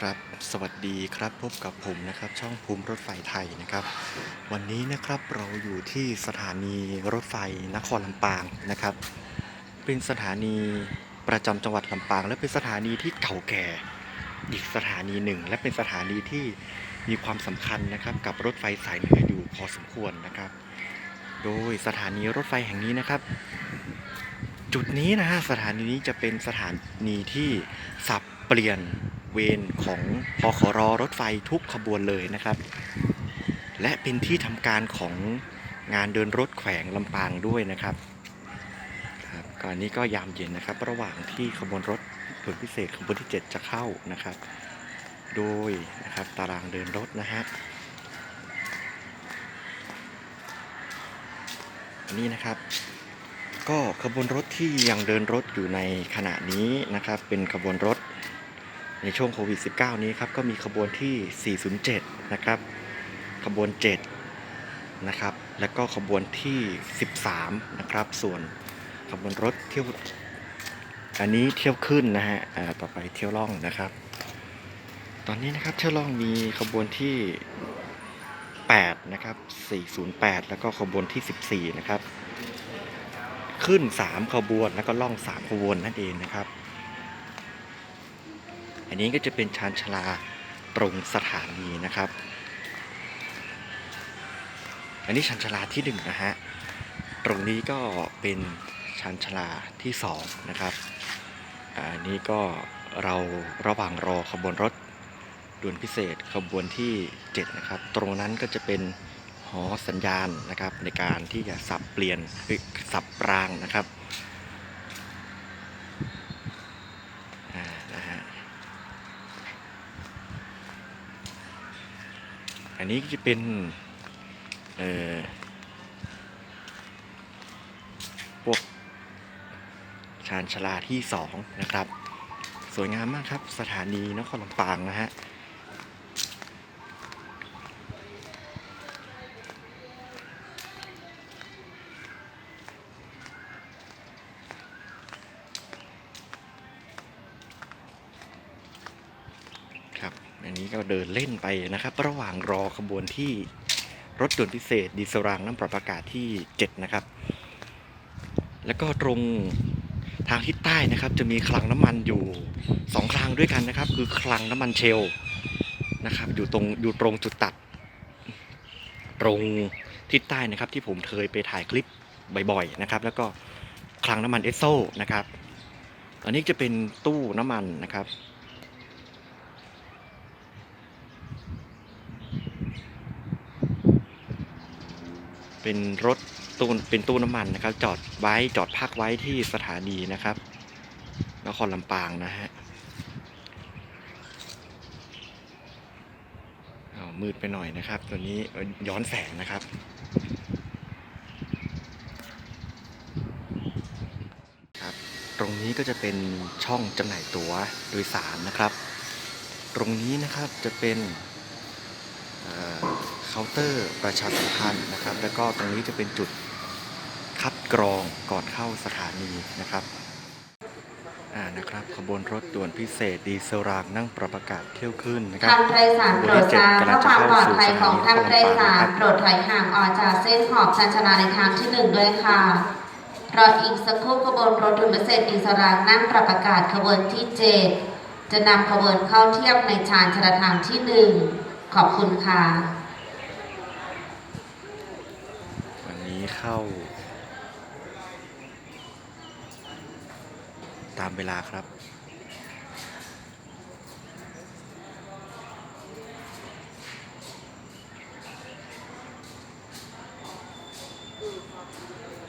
ครับ สวัสดีครับพบกับผมนะครับ ช่องภูมิรถไฟไทยนะครับ วันนี้นะครับเราอยู่ที่สถานีรถไฟนครลำปางนะครับ เป็นสถานีประจำจังหวัดลำปาง และเป็นสถานีที่เก่าแก่อีกสถานีหนึ่ง และเป็นสถานีที่มีความสำคัญนะครับ กับรถไฟสายเหนืออยู่พอสมควรนะครับ โดยสถานีรถไฟแห่งนี้นะครับจุดนี้นะฮะสถานีนี้จะเป็นสถานีที่สับเปลี่ยน เวรของพขรรถไฟทุกขบวนเลยนะครับ และเป็นที่ทำการของงานเดินรถแขวงลำปางด้วยนะครับครับก่อนนี้ก็ยามเย็นนะครับ ระหว่างที่ขบวนรถด่วนพิเศษขบวนที่ 7 จะเข้านะครับ โดยนะครับตารางเดินรถนะฮะอันนี้นะครับก็ขบวนรถที่ยังเดินรถอยู่ในขณะนี้นะครับ เป็นขบวนรถ ในช่วงโควิด -19 นี้ครับก็มีขบวนที่ 407 นะครับ ขบวน 7 นะครับ และก็ขบวนที่ 13 นะครับ ส่วนขบวนรถเที่ยว อันนี้เที่ยวขึ้นนะฮะต่อไปเที่ยวล่องนะครับ ตอนนี้นะครับเที่ยวล่องมีขบวนที่ 8 นะครับ 408 แล้วก็ขบวนที่ 14 นะครับ ขึ้น 3 ขบวนแล้วก็ล่อง 3 ขบวนนั่นเองนะครับ อันนี้ก็จะเป็นชานชาลาตรงสถานีนะครับ อันนี้ชานชาลาที่1นะฮะ ตรงนี้ก็เป็นชานชาลาที่2นะครับ อันนี้ก็เราระหว่างรอขบวนรถด่วนพิเศษขบวนที่ 7 นะครับ ตรงนั้นก็จะเป็นหอสัญญาณนะครับในการที่จะสับเปลี่ยนสับรางนะครับอ่านะฮะ อันนี้ก็จะเป็นเอ่อพวกชานชาลาที่สองนะครับ สวยงามมากครับ สถานีนครลำปางนะฮะ อันนี้ก็เดินเล่นไปนะครับ ระหว่างรอขบวนที่รถด่วนพิเศษดีเซลรางน้ำปรับอากาศที่ 7 นะครับ แล้วก็ตรงทางทิศใต้นะครับ จะมีคลังน้ำมันอยู่ 2 คลังด้วยกันนะครับ คือคลังน้ำมันเชลนะครับ อยู่ตรงอยู่ตรงจุดตัด ตรงทิศใต้นะครับ ที่ผมเคยไปถ่ายคลิปบ่อยๆนะครับ แล้วก็คลังน้ำมันเอสโซนะครับ อันนี้จะเป็นตู้น้ำมันนะครับ เป็นรถตู้เป็นตู้น้ำมันนะครับ จอดไว้จอดพักไว้ที่สถานีนะครับนครลำปางนะฮะอ้าวมืดไปหน่อยนะครับ ตัวนี้ย้อนแสงนะครับครับ ตรงนี้ก็จะเป็นช่องจำหน่ายตั๋วโดยสารนะครับ ตรงนี้นะครับจะเป็น เคาน์เตอร์ประชาสัมพันธ์นะครับ แล้วก็ตรงนี้จะเป็นจุดคัดกรองก่อนเข้าสถานีนะครับอ่านะครับขบวนรถด่วนพิเศษดีเซลรางนั่งปรับอากาศเที่ยวขึ้นนะครับท่านโดยสารโปรดทราบเพื่อความปลอดภัยของท่านโดยสารโปรดถอยห่างออกจากเส้นขอบชันชาลาในทางที่หนึ่งด้วยค่ะรออีกสักครู่ขบวนรถด่วนพิเศษอิสรางนั่งปรับอากาศขบวนที่เจ็ดจะนำขบวนเข้าเทียบในชานชาลาทางที่หนึ่งขอบคุณค่ะ เข้า ตามเวลาครับอืม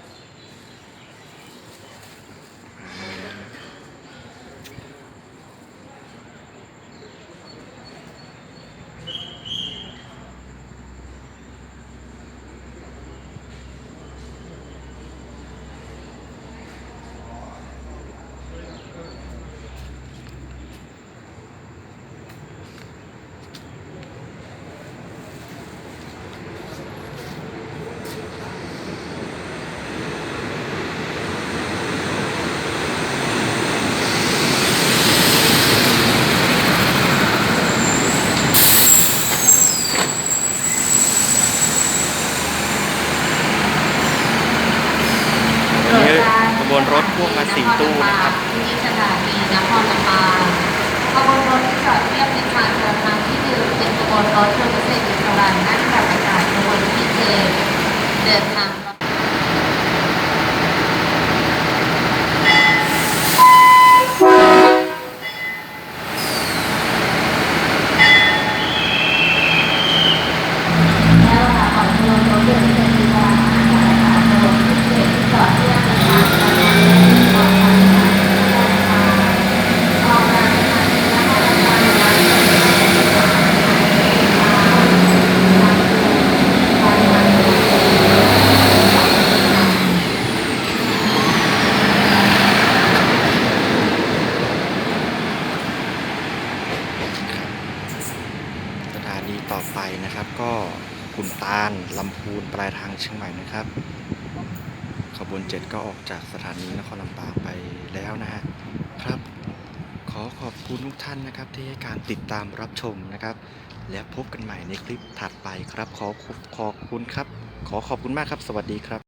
ถพ่วงมาสี่ตู้นะครับที่สถานีนครลำปางขบวนรถที่จอดเทียบในทางเดินทางที่หนึ่งเป็นขบวนรถทัวร์เกษตรอิสระนั่งแบบอากาศขบวนที่เจ็ดเดินทาง แล้วค่ะขอชมรถยนต์เป็นดีกว่านะคะรถที่เจ็ดที่จอดเทียบในทางสาธารณะออกทางสถานีนครลำปางออกทางสถานีนครลำปางแล้ว สถานี ต่อไปนะครับ ก็ขุนตาลลำพูนปลายทางเชียงใหม่นะครับ ขบวนเจ็ดก็ออกจากสถานีนครลำปางไปแล้วนะฮะครับ ขอขอบคุณทุกท่านนะครับ ที่ให้การติดตามรับชมนะครับ และพบกันใหม่ในคลิปถัดไปครับ ขอขอบขอบคุณครับ ขอขอบคุณมากครับ สวัสดีครับ